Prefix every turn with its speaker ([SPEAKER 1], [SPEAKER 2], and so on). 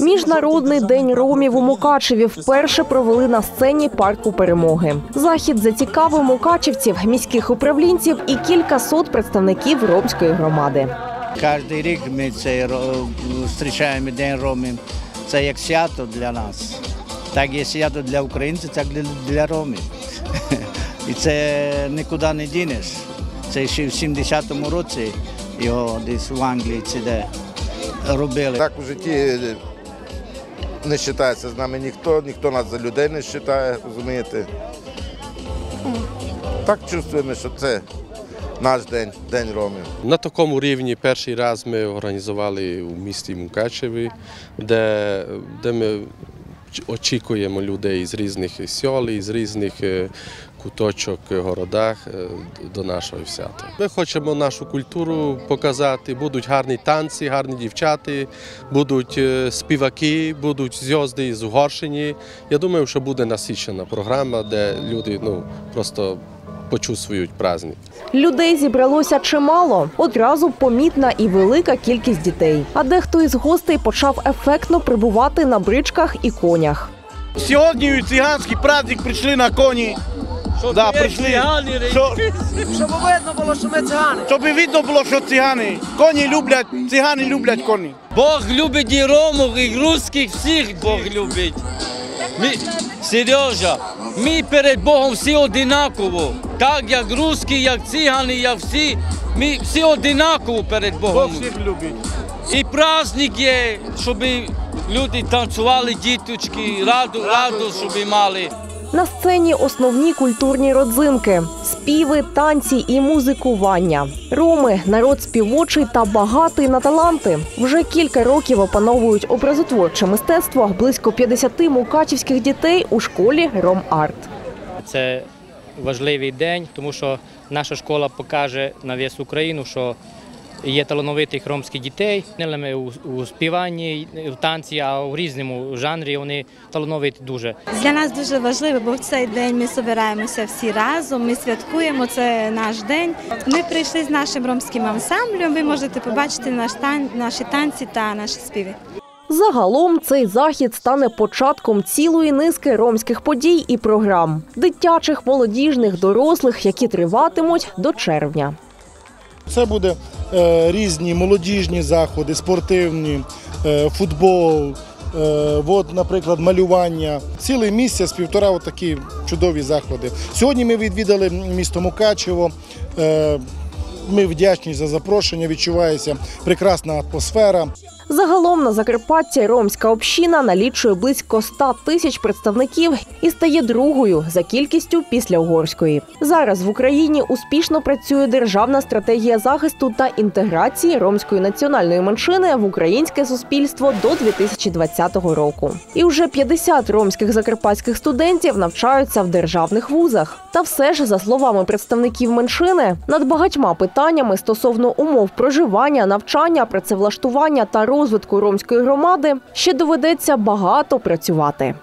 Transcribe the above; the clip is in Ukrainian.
[SPEAKER 1] Міжнародний день ромів у Мукачеві вперше провели на сцені парку перемоги. Захід зацікавив мукачевців, міських управлінців і кількасот представників ромської громади.
[SPEAKER 2] Кожен рік ми це зустрічаємо День Ромів. Це як свято для нас. Так є свято для українців, так для, для ромів. І це нікуди не дінеш. Це ще в 70-му році його десь в Англії це робили.
[SPEAKER 3] Так у житті не вважається з нами ніхто, ніхто нас за людей не вважає, розумієте. Так чувствуємо, що це наш день, день ромів.
[SPEAKER 4] На такому рівні перший раз ми організували у місті Мукачеві, де, де ми очікуємо людей з різних сіл, з різних е, куточок е, городах е, до нашого свята. Ми хочемо нашу культуру показати. Будуть гарні танці, гарні дівчата, будуть співаки, будуть зв'язки з Угорщини. Я думаю, що буде насичена програма, де люди ну, просто почувствують праздник.
[SPEAKER 1] Людей зібралося чимало. Одразу помітна і велика кількість дітей. А дехто із гостей почав ефектно прибувати на бричках і конях.
[SPEAKER 5] Сьогодні у циганський праздник прийшли на коні. Да, прийшли. Що-
[SPEAKER 6] Щоб видно було, що ми цигани.
[SPEAKER 5] Щоб видно було, що цигани. Коні люблять, цигани люблять коні.
[SPEAKER 7] Бог любить і ромов, і русських, всіх Бог любить. Ми, Сережа, ми перед Богом всі одинаково. Так як русські, як цигани, як всі, ми всі одинаково перед
[SPEAKER 5] Бог всіх любить.
[SPEAKER 7] І праздник є, щоб люди танцювали, діточки, раду, раду, щоб мали.
[SPEAKER 1] На сцені основні культурні родзинки: співи, танці і музикування. Роми народ співочий та багатий на таланти. Вже кілька років опановують образотворче мистецтво близько 50 мукачівських дітей у школі Ром-Арт.
[SPEAKER 8] Це важливий день, тому що наша школа покаже на весь Україну, що є талановитих ромських дітей, у, у співанні, в танці, а у різному жанрі вони талановиті дуже.
[SPEAKER 9] Для нас дуже важливо, бо в цей день ми збираємося всі разом. Ми святкуємо це наш день. Ми прийшли з нашим ромським ансамблем. Ви можете побачити наші танці та наші співи.
[SPEAKER 1] Загалом цей захід стане початком цілої низки ромських подій і програм дитячих, молодіжних, дорослих, які триватимуть до червня.
[SPEAKER 10] Це буде е, різні молодіжні заходи, спортивні, е, футбол, е, от, наприклад, малювання. Цілий місяць, півтора такі чудові заходи. Сьогодні ми відвідали місто Мукачево. Е, ми вдячні за запрошення, відчувається прекрасна атмосфера.
[SPEAKER 1] Загалом на Закарпатті ромська община налічує близько 100 тисяч представників і стає другою за кількістю після угорської. Зараз в Україні успішно працює державна стратегія захисту та інтеграції ромської національної меншини в українське суспільство до 2020 року. І вже 50 ромських закарпатських студентів навчаються в державних вузах. Та все ж, за словами представників меншини, над багатьма питаннями стосовно умов проживання, навчання, працевлаштування та розвитку ромської громади ще доведеться багато працювати.